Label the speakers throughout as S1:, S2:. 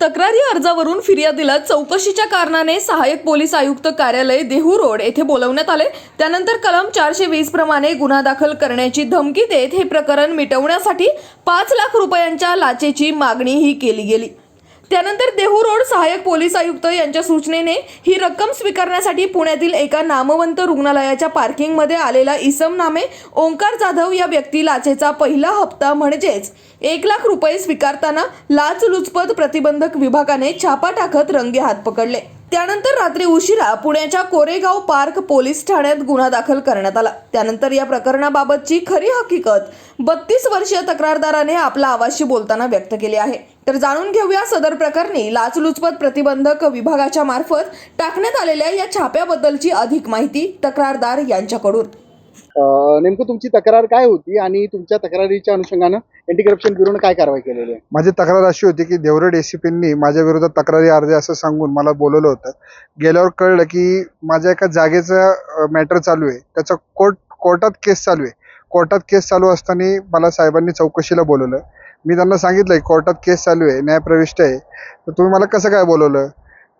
S1: तक्रारी अर्जावरून फिर्यादीला चौकशीच्या कारणाने सहाय्यक पोलीस आयुक्त कार्यालय देहू रोड येथे बोलवण्यात आले. त्यानंतर कलम चारशे वीस प्रमाणे गुन्हा दाखल करण्याची धमकी देत हे प्रकरण मिटवण्यासाठी पाच लाख रुपयांच्या लाचेची मागणीही केली गेली. त्यानंतर देहू रोड सहाय्यक पोलीस आयुक्त यांच्या सूचनेने ही रक्कम स्वीकारण्यासाठी पुण्यातील एका नामवंत रुग्णालयाच्या पार्किंगमध्ये आलेला इसम नामे ओंकार जाधव या व्यक्ती लाचेचा पहिला हप्ता म्हणजेच एक लाख रुपये स्वीकारताना लाचलुचपत प्रतिबंधक विभागाने छापा टाकत रंगे हात पकडले. त्यानंतर रात्री उशिरा पुण्याच्या कोरेगाव पार्क पोलीस ठाण्यात गुन्हा दाखल करण्यात आला. त्यानंतर या प्रकरणाबाबतची खरी हकीकत बत्तीस वर्षीय तक्रारदाराने आपला आवाजशी बोलताना व्यक्त केली आहे. तर जाणून घेऊया सदर प्रकरणी लाचलुचपत प्रतिबंधक विभागाच्या मार्फत टाकण्यात आलेल्या या छाप्याबद्दलची अधिक माहिती तक्रारदार यांच्याकडून.
S2: नेमकं तुमची तक्रार काय होती आणि तुमच्या तक्रारीच्या अनुषंगानं अँटी करप्शन ब्युरोनं काय कारवाई केलेली आहे?
S3: माझी तक्रार अशी होती की देवरड एसीपींनी माझ्या विरोधात तक्रारी अर्ज असं सांगून मला बोलवलं होतं. गेल्यावर कळलं की माझ्या एका जागेचं मॅटर चालू आहे. त्याचा कोर्ट कोर्टात केस चालू आहे. कोर्टात केस चालू असताना मला साहेबांनी चौकशीला बोलवलं. मी त्यांना सांगितलं कोर्टात केस चालू आहे न्यायप्रविष्ट आहे. तर तुम्ही मला कसं काय बोलवलं?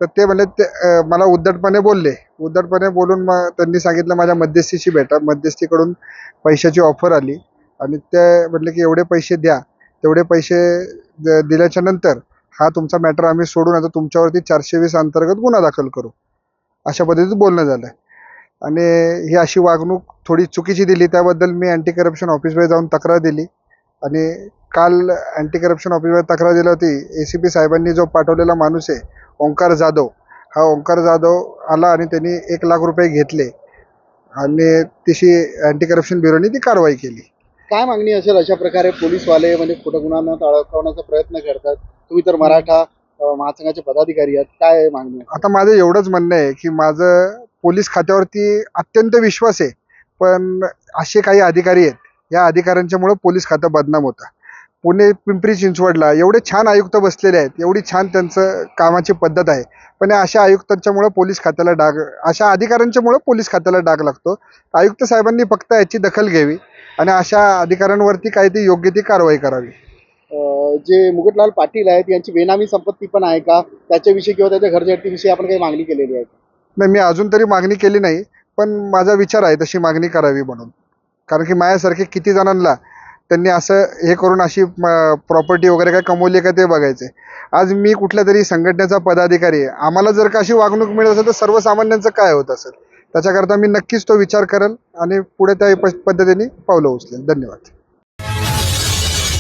S3: तर ते म्हणले ते मला उद्धटपणे बोलले. उद्धटपणे बोलून मग त्यांनी सांगितलं माझ्या मध्यस्थीशी भेटा. मध्यस्थीकडून पैशाची ऑफर आली आणि ते म्हटले की एवढे पैसे द्या. तेवढे पैसे द- दिल्याच्या नंतर हा तुमचा मॅटर आम्ही सोडून आता तुमच्यावरती चारशे वीस अंतर्गत गुन्हा दाखल करू. अशा पद्धतीचं बोलणं झालं. आणि ही अशी वागणूक थोडी चुकीची दिली. त्याबद्दल मी अँटी करप्शन ऑफिसमध्ये जाऊन तक्रार दिली. आणि काल अँटी करप्शन ऑफिसमध्ये तक्रार दिली होती. ए सी पी साहेबांनी जो पाठवलेला माणूस आहे ओंकार जाधव. हा ओंकार जाधव आला आणि त्यांनी एक लाख रुपये घेतले. आणि तिशी अँटी करप्शन ब्युरोनी ती कारवाई केली.
S2: काय मागणी असेल अशा प्रकारे पोलीसवाले म्हणजे खोटं गुन्हा अडकवण्याचा प्रयत्न करतात? तुम्ही तर मराठा महासंघाचे पदाधिकारी आहात. काय मागणी
S3: आता माझं एवढंच म्हणणं आहे की माझं पोलीस खात्यावरती अत्यंत विश्वास आहे. पण असे काही अधिकारी आहेत. या अधिकाऱ्यांच्यामुळं पोलीस खातं बदनाम होतं. पुणे पिंपरी चिंचवडला एवढे छान आयुक्त बसलेले आहेत एवढी छान त्यांचं कामाची पद्धत आहे. पण या अशा आयुक्तांच्यामुळं पोलीस खात्याला डाग अशा अधिकाऱ्यांच्यामुळं पोलीस खात्याला डाग लागतो. आयुक्त साहेबांनी फक्त याची दखल घ्यावी आणि अशा अधिकाऱ्यांवरती काही ती योग्य ती कारवाई करावी.
S2: जे मुकुटलाल पाटील आहेत यांची बेनामी संपत्ती पण आहे का? त्याच्याविषयी किंवा त्याच्या घरझडतीविषयी आपण काही मागणी केलेली आहे?
S3: नाही मी अजून तरी मागणी केली नाही पण माझा विचार आहे तशी मागणी करावी म्हणून. कारण की माझ्यासारखे किती जणांना त्यांनी असं हे करून अशी प्रॉपर्टी वगैरे काय कमवली का ते बघायचे. आज मी कुठल्या तरी संघटनेचा पदाधिकारी आहे. आम्हाला जर का अशी वागणूक मिळत असेल तर सर्वसामान्यांचं काय होत असेल? त्याच्याकरता मी नक्कीच तो विचार करेल आणि पुढे त्या प- पद्धतीने पावलं उचलेल धन्यवाद.